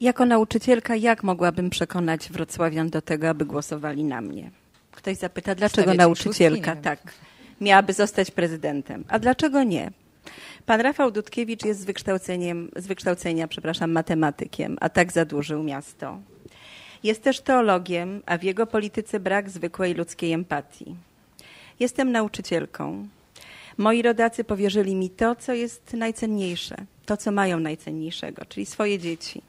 Jako nauczycielka, jak mogłabym przekonać wrocławian do tego, aby głosowali na mnie? Ktoś zapyta, dlaczego nauczycielka? Tak, miałaby zostać prezydentem. A dlaczego nie? Pan Rafał Dudkiewicz jest z, wykształceniem, z wykształcenia, przepraszam, matematykiem, a tak zadłużył miasto. Jest też teologiem, a w jego polityce brak zwykłej ludzkiej empatii. Jestem nauczycielką. Moi rodacy powierzyli mi to, co jest najcenniejsze, to, co mają najcenniejszego, czyli swoje dzieci.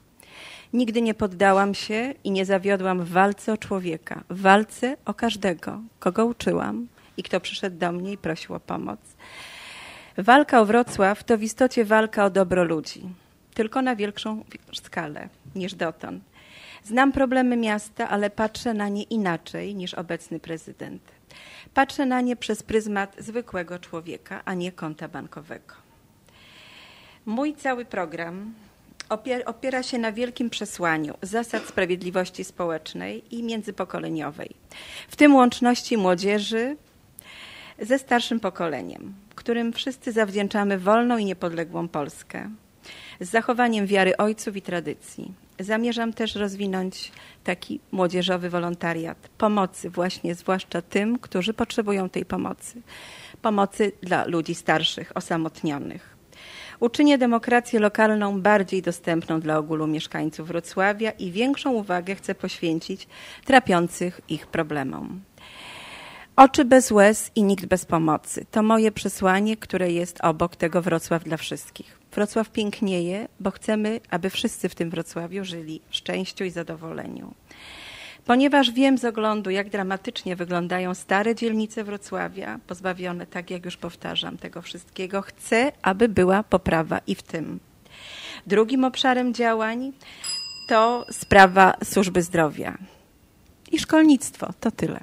Nigdy nie poddałam się i nie zawiodłam w walce o człowieka, w walce o każdego, kogo uczyłam i kto przyszedł do mnie i prosił o pomoc. Walka o Wrocław to w istocie walka o dobro ludzi, tylko na większą skalę niż dotąd. Znam problemy miasta, ale patrzę na nie inaczej niż obecny prezydent. Patrzę na nie przez pryzmat zwykłego człowieka, a nie konta bankowego. Mój cały program opiera się na wielkim przesłaniu zasad sprawiedliwości społecznej i międzypokoleniowej, w tym łączności młodzieży ze starszym pokoleniem, którym wszyscy zawdzięczamy wolną i niepodległą Polskę, z zachowaniem wiary ojców i tradycji. Zamierzam też rozwinąć taki młodzieżowy wolontariat pomocy właśnie zwłaszcza tym, którzy potrzebują tej pomocy. Pomocy dla ludzi starszych, osamotnionych. Uczynię demokrację lokalną bardziej dostępną dla ogółu mieszkańców Wrocławia i większą uwagę chcę poświęcić trapiących ich problemom. Oczy bez łez i nikt bez pomocy. To moje przesłanie, które jest obok tego Wrocław dla wszystkich. Wrocław pięknieje, bo chcemy, aby wszyscy w tym Wrocławiu żyli w szczęściu i zadowoleniu. Ponieważ wiem z oglądu, jak dramatycznie wyglądają stare dzielnice Wrocławia, pozbawione, tak jak już powtarzam, tego wszystkiego, chcę, aby była poprawa i w tym. Drugim obszarem działań to sprawa służby zdrowia i szkolnictwo. To tyle.